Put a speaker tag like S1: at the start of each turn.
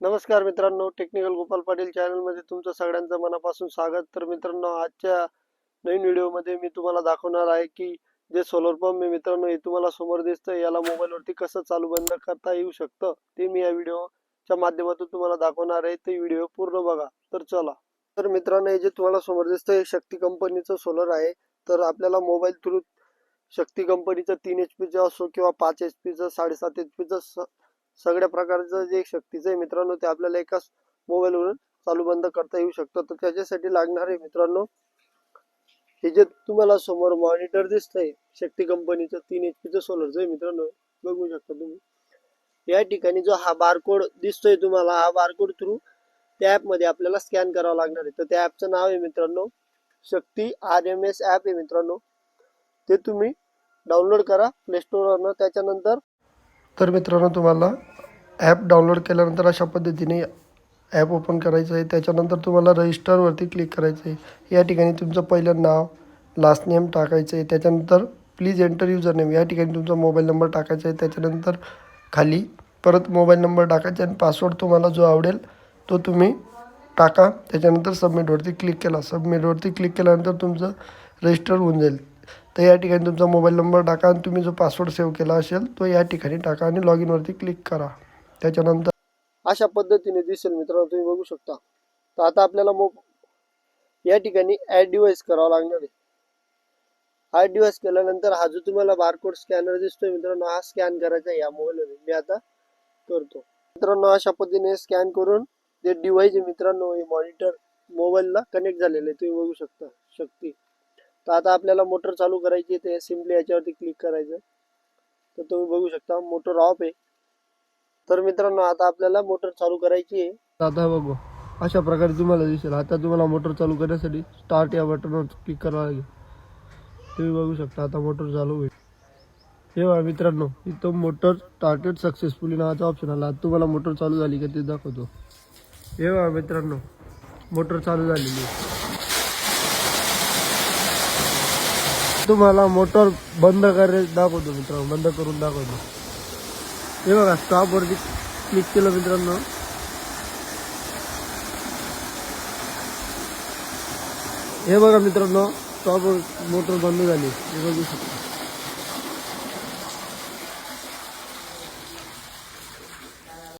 S1: नमस्कार मित्रांनो टेक्निकल गोपाल पाटील चॅनलमध्ये तुमचं सगळ्यांचं मनापासून स्वागत. तर मित्रांनो आजच्या नवीन व्हिडिओमध्ये मी तुम्हाला दाखवणार आहे की जे सोलर पंप मी मित्रांनो हे तुम्हाला समोर दिसतंय. याला मोबाईलवरती कसं चालू बंद करता येऊ शकतं ते मी या व्हिडिओच्या माध्यमातून तुम्हाला दाखवणार आहे. ते व्हिडिओ पूर्ण बघा. तर चला. तर मित्रांनो हे जे तुम्हाला समोर दिसतंय हे शक्ती कंपनीचं सोलर आहे. तर आपल्याला मोबाईल थ्रू शक्ती कंपनीचं तीन एच पीचं असो किंवा पाच एच पीचं साडेसात एच पीचं सगळ्या प्रकारचं जे शक्तीचं आहे मित्रांनो ते आपल्याला एकाच मोबाईलवरून चालू बंद करता येऊ शकतं. तर त्याच्यासाठी लागणार आहे मित्रांनो हे जे तुम्हाला समोर मॉनिटर दिसतंय शक्ती कंपनीचं तीन एच पीचं सोलरचं आहे मित्रांनो बघू शकता तुम्ही. या ठिकाणी जो हा बारकोड दिसतोय तुम्हाला हा बारकोड थ्रू त्या ॲपमध्ये आपल्याला स्कॅन करावा लागणार आहे. तर त्या ॲपचं नाव आहे मित्रांनो Shakti R M S app आहे मित्रांनो. ते तुम्ही डाउनलोड करा प्ले स्टोरवरनं त्याच्यानंतर तर मित्रांनो तुम्हाला ॲप डाउनलोड केल्यानंतर अशा पद्धतीने ॲप ओपन करायचं आहे. त्याच्यानंतर तुम्हाला रजिस्टरवरती क्लिक करायचं आहे. या ठिकाणी तुमचं पहिलं नाव लास्ट नेम टाकायचं आहे. त्याच्यानंतर प्लीज एंटर युजर नेम या ठिकाणी तुमचा मोबाईल नंबर टाकायचा आहे. त्याच्यानंतर खाली परत मोबाईल नंबर टाकायचा आणि पासवर्ड तुम्हाला जो आवडेल तो तुम्ही टाका. त्याच्यानंतर सबमिटवरती क्लिक केला. सबमिटवरती क्लिक केल्यानंतर तुमचं रजिस्टर होऊन जाईल. तर या ठिकाणी तुमचा मोबाईल नंबर टाका आणि तुम्ही जो पासवर्ड सेव्ह केला असेल तो या ठिकाणी टाका आणि लॉग इनवरती क्लिक करा. त्याच्यानंतर अशा पद्धतीने दिसेल मित्रांनो तुम्ही बघू शकता. तर आता आपल्याला मो या ठिकाणी ॲड डिवाइस करावा लागणार आहे. ॲड डिवाइस केल्यानंतर हा जो तुम्हाला बारकोड स्कॅनर दिसतोय मित्रांनो हा स्कॅन करायचा आहे या मोबाईलमध्ये मी आता करतो. मित्रांनो अशा पद्धतीने स्कॅन करून जे डिव्हाइस मित्रांनो हे मॉनिटर मोबाईलला कनेक्ट झालेलं आहे. तुम्ही बघू शकता शक्ती. तर आता आपल्याला मोटर चालू करायची आहे ते सिम्पली याच्यावरती क्लिक करायचं. तर तुम्ही बघू शकता मोटर ऑफ आहे. तर मित्रांनो आता आपल्याला मोटर चालू करायची आहे. आता बघू. अशा प्रकारे तुम्हाला दिसेल. आता तुम्हाला मोटर चालू करण्यासाठी स्टार्ट या बटनवर क्लिक करावं लागेल. तुम्ही बघू शकता आता मोटर चालू होईल. हे बघा मित्रांनो इथं मोटर स्टार्टेड सक्सेसफुली नावाचा ऑप्शन आला. आता तुम्हाला मोटर चालू झाली का ते दाखवतो. हे बघा मित्रांनो मोटर चालू झालेली आहे तुम्हाला मोटर बंद करे दाखवतो मित्रांनो बंद करून दाखवतो. हे बघा स्टॉप वरती क्लिक केलं मित्रांनो. हे बघा मित्रांनो स्टॉप मोटर बंद झाली. हे बघू शकतो.